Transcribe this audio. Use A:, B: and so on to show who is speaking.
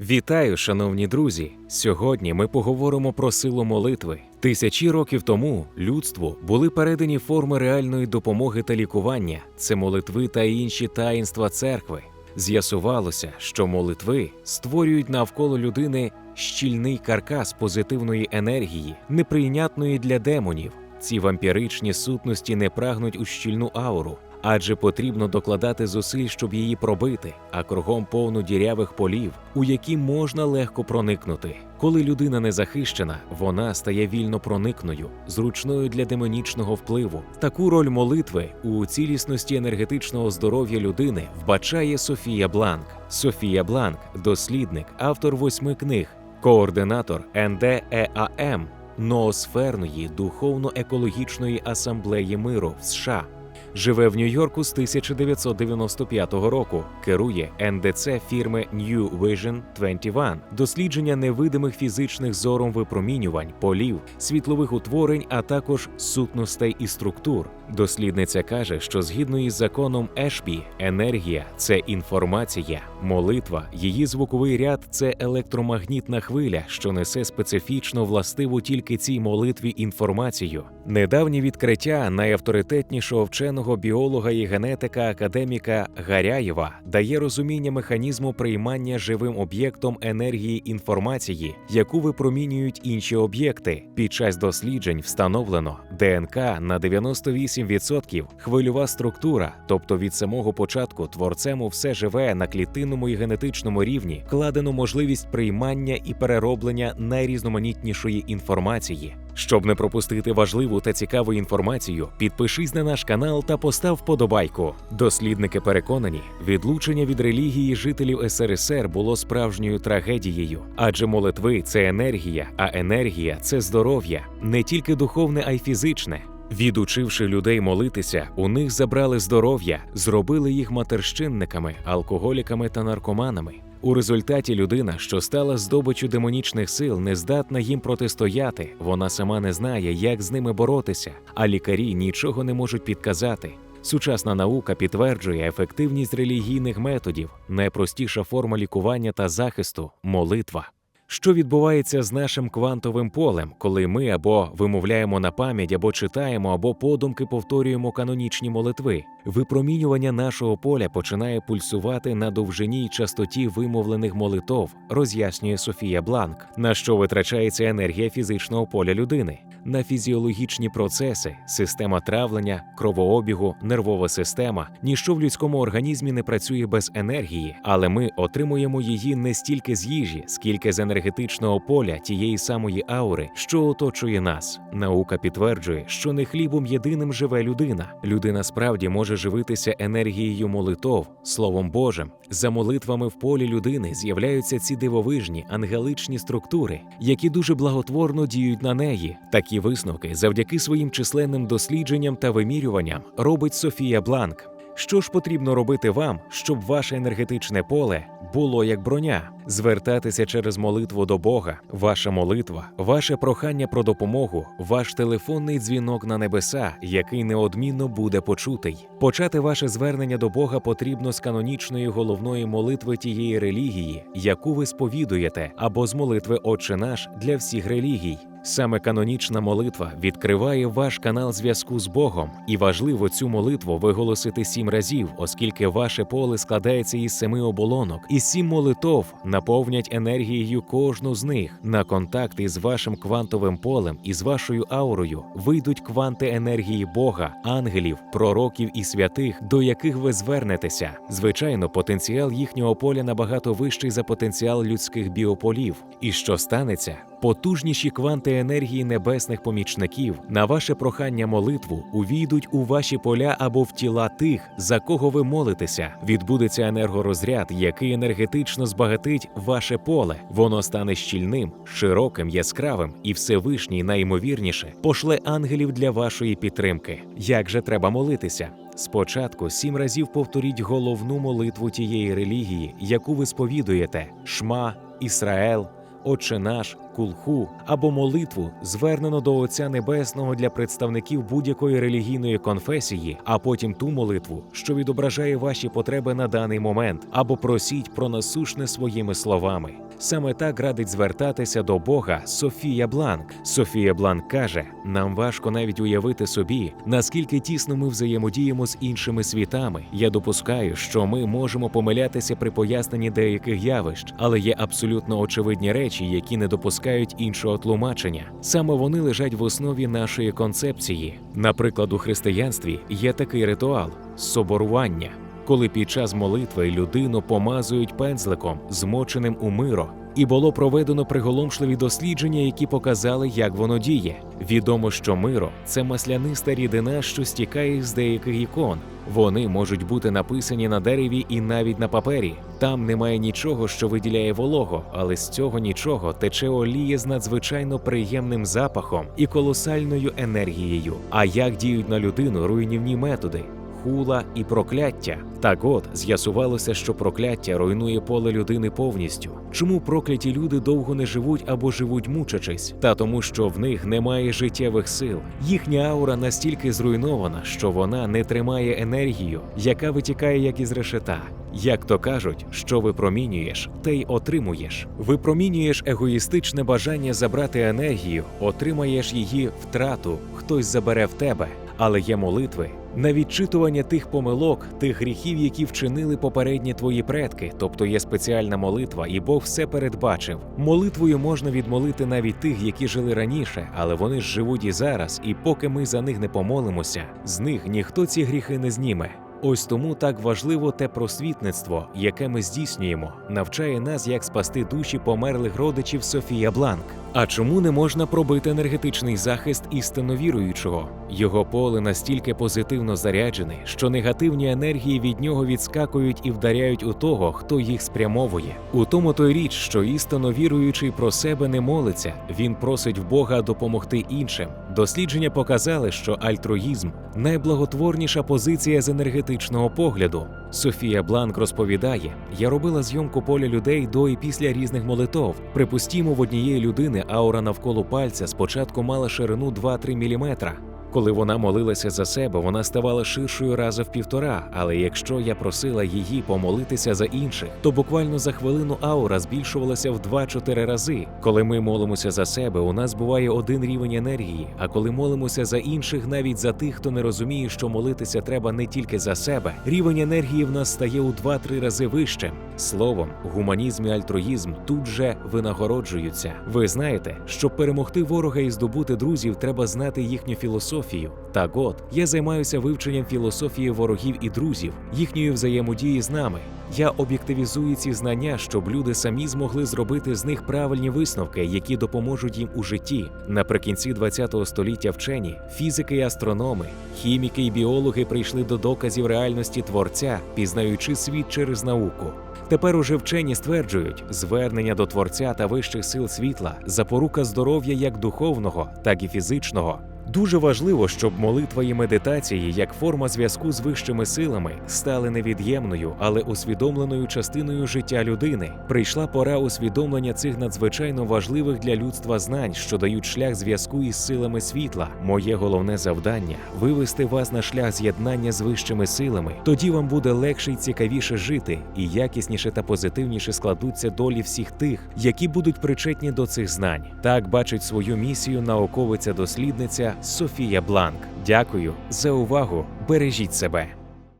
A: Вітаю, шановні друзі! Сьогодні ми поговоримо про силу молитви. Тисячі років тому людству були передані форми реальної допомоги та лікування це молитви та інші таїнства церкви. З'ясувалося, що молитви створюють навколо людини щільний каркас позитивної енергії, неприйнятної для демонів. Ці вампіричні сутності не прагнуть у щільну ауру, адже потрібно докладати зусиль, щоб її пробити, а кругом повно дірявих полів, у які можна легко проникнути. Коли людина не захищена, вона стає вільно проникною, зручною для демонічного впливу. Таку роль молитви у цілісності енергетичного здоров'я людини вбачає Софія Бланк. Софія Бланк, дослідник, автор восьми книг, координатор НДЕАМ Ноосферної духовно-екологічної асамблеї миру в США. Живе в Нью-Йорку з 1995 року. Керує НДЦ фірми New Vision 21, дослідження невидимих фізичних зором випромінювань, полів, світлових утворень, а також сутностей і структур. Дослідниця каже, що згідно із законом Ешпі, енергія це інформація, молитва, її звуковий ряд це електромагнітна хвиля, що несе специфічно властиву тільки цій молитві інформацію. Недавнє відкриття найавторитетнішого вченого біолога і генетика академіка Гаряєва дає розуміння механізму приймання живим об'єктом енергії інформації, яку випромінюють інші об'єкти. Під час досліджень встановлено ДНК на 98% хвильова структура, тобто від самого початку творцем у все живе на клітинному і генетичному рівні, вкладено можливість приймання і перероблення найрізноманітнішої інформації. Щоб не пропустити важливу та цікаву інформацію, підпишись на наш канал та постав вподобайку. Дослідники переконані, відлучення від релігії жителів СРСР було справжньою трагедією, адже молитви це енергія, а енергія це здоров'я, не тільки духовне, а й фізичне. Відучивши людей молитися, у них забрали здоров'я, зробили їх матерщинниками, алкоголіками та наркоманами. У результаті людина, що стала здобиччю демонічних сил, не здатна їм протистояти. Вона сама не знає, як з ними боротися, а лікарі нічого не можуть підказати. Сучасна наука підтверджує ефективність релігійних методів, найпростіша форма лікування та захисту молитва. Що відбувається з нашим квантовим полем, коли ми або вимовляємо на пам'ять, або читаємо, або подумки повторюємо канонічні молитви? Випромінювання нашого поля починає пульсувати на довжині й частоті вимовлених молитов, роз'яснює Софія Бланк, на що витрачається енергія фізичного поля людини, на фізіологічні процеси, система травлення, кровообігу, нервова система. Ніщо в людському організмі не працює без енергії, але ми отримуємо її не стільки з їжі, скільки з енергетичного поля тієї самої аури, що оточує нас. Наука підтверджує, що не хлібом єдиним живе людина. Людина справді може живитися енергією молитов, Словом Божим. За молитвами в полі людини з'являються ці дивовижні ангеличні структури, які дуже благотворно діють на неї. Такі висновки завдяки своїм численним дослідженням та вимірюванням робить Софія Бланк. Що ж потрібно робити вам, щоб ваше енергетичне поле було як броня? Звертатися через молитву до Бога, ваша молитва, ваше прохання про допомогу, ваш телефонний дзвінок на небеса, який неодмінно буде почутий. Почати ваше звернення до Бога потрібно з канонічної головної молитви тієї релігії, яку ви сповідуєте, або з молитви Отче наш для всіх релігій. Саме канонічна молитва відкриває ваш канал зв'язку з Богом, і важливо цю молитву виголосити сім разів, оскільки ваше поле складається із семи оболонок, і сім молитов наповнять енергією кожну з них. На контакт із вашим квантовим полем і з вашою аурою вийдуть кванти енергії Бога, ангелів, пророків і святих, до яких ви звернетеся. Звичайно, потенціал їхнього поля набагато вищий за потенціал людських біополів. І що станеться? Потужніші кванти енергії небесних помічників на ваше прохання молитву увійдуть у ваші поля або в тіла тих, за кого ви молитеся. Відбудеться енергорозряд, який енергетично збагатить ваше поле. Воно стане щільним, широким, яскравим і Всевишній найімовірніше пошле ангелів для вашої підтримки. Як же треба молитися? Спочатку сім разів повторіть головну молитву тієї релігії, яку ви сповідуєте: Шма, Ісраел. Отче наш, кулху або молитву, звернено до Отця Небесного для представників будь-якої релігійної конфесії, а потім ту молитву, що відображає ваші потреби на даний момент, або просіть про насушне своїми словами. Саме так радить звертатися до Бога Софія Бланк. Софія Бланк каже: нам важко навіть уявити собі, наскільки тісно ми взаємодіємо з іншими світами. Я допускаю, що ми можемо помилятися при поясненні деяких явищ, але є абсолютно очевидні речі, які не допускають іншого тлумачення. Саме вони лежать в основі нашої концепції. Наприклад, у християнстві є такий ритуал соборування коли під час молитви людину помазують пензликом, змоченим у миро, і було проведено приголомшливі дослідження, які показали, як воно діє. Відомо, що миро це масляниста рідина, що стікає з деяких ікон. Вони можуть бути написані на дереві і навіть на папері. Там немає нічого, що виділяє волого, але з цього нічого тече олія з надзвичайно приємним запахом і колосальною енергією. А як діють на людину руйнівні методи? Хула і прокляття. Так от з'ясувалося, що прокляття руйнує поле людини повністю. Чому прокляті люди довго не живуть або живуть мучачись? Та тому, що в них немає життєвих сил. Їхня аура настільки зруйнована, що вона не тримає енергію, яка витікає як із решета. Як то кажуть, що випромінюєш, те й отримуєш. Випромінюєш егоїстичне бажання забрати енергію, отримаєш її втрату, хтось забере в тебе. Але є молитви на відчитування тих помилок, тих гріхів, які вчинили попередні твої предки, тобто є спеціальна молитва, і Бог все передбачив. Молитвою можна відмолити навіть тих, які жили раніше, але вони ж живуть і зараз, і поки ми за них не помолимося, з них ніхто ці гріхи не зніме. Ось тому так важливо те просвітництво, яке ми здійснюємо, навчає нас, як спасти душі померлих родичів Софія Бланк. А чому не можна пробити енергетичний захист істинно віруючого? Його поле настільки позитивно заряджене, що негативні енергії від нього відскакують і вдаряють у того, хто їх спрямовує. У тому той річ, що істинно віруючий про себе не молиться, він просить в Бога допомогти іншим. Дослідження показали, що альтруїзм найблаготворніша позиція з енергетичного погляду. Софія Бланк розповідає: я робила зйомку поля людей до і після різних молитов. Припустімо, в однієї людини аура навколо пальця спочатку мала ширину 2-3 мм. Коли вона молилася за себе, вона ставала ширшою рази в півтора. Але якщо я просила її помолитися за інших, то буквально за хвилину аура збільшувалася в 2-4 рази. Коли ми молимося за себе, у нас буває один рівень енергії. А коли молимося за інших, навіть за тих, хто не розуміє, що молитися треба не тільки за себе, рівень енергії в нас стає у 2-3 рази вищим. Словом, гуманізм і альтруїзм тут же винагороджуються. Ви знаєте, щоб перемогти ворога і здобути друзів, треба знати їхню філософію. Так от я займаюся вивченням філософії ворогів і друзів, їхньої взаємодії з нами. Я об'єктивізую ці знання, щоб люди самі змогли зробити з них правильні висновки, які допоможуть їм у житті. Наприкінці ХХ століття вчені, фізики і астрономи, хіміки і біологи прийшли до доказів реальності творця, пізнаючи світ через науку. Тепер уже вчені стверджують, звернення до творця та вищих сил світла запорука здоров'я як духовного, так і фізичного. Дуже важливо, щоб молитва і медитації як форма зв'язку з вищими силами стали невід'ємною, але усвідомленою частиною життя людини. Прийшла пора усвідомлення цих надзвичайно важливих для людства знань, що дають шлях зв'язку із силами світла. Моє головне завдання вивести вас на шлях з'єднання з вищими силами. Тоді вам буде легше й цікавіше жити, і якісніше та позитивніше складуться долі всіх тих, які будуть причетні до цих знань. Так бачить свою місію науковиця дослідниця Софія Бланк. Дякую за увагу. Бережіть себе.